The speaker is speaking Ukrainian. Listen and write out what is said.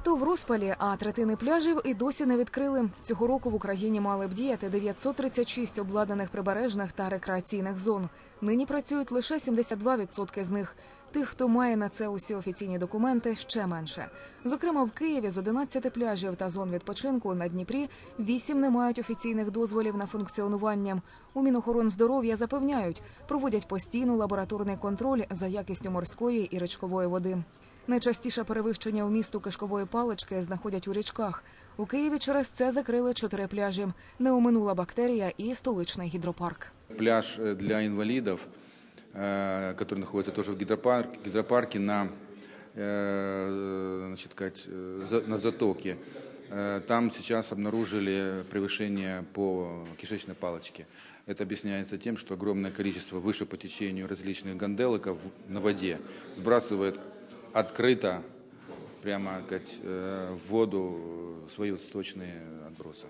Літо в розпалі, а третини пляжів і досі не відкрили. Цього року в Україні мали б діяти 936 обладнаних прибережних та рекреаційних зон. Нині працюють лише 72% з них. Тих, хто має на це усі офіційні документи, ще менше. Зокрема, в Києві з 11 пляжів та зон відпочинку на Дніпрі 8 не мають офіційних дозволів на функціонування. У Мінохоронздоров'я запевняють, проводять постійну лабораторний контроль за якістю морської і річкової води. Найчастіше перевищення у місту кишкової палички знаходять у річках. У Києві через це закрили чотири пляжі. Не оминула бактерія і столичний гідропарк. Пляж э, для инвалидов, э, который находится тоже в гидропарке, гидропарке на, э, значит, сказать, э, за- на затоке. Э, Там сейчас обнаружили превышение по кишечной палочке. Это объясняется тем, что огромное количество выше по течению различных ганделиков в- на воде сбрасывает открыто прямо сказать, э, в воду свои вот сточные отбросы.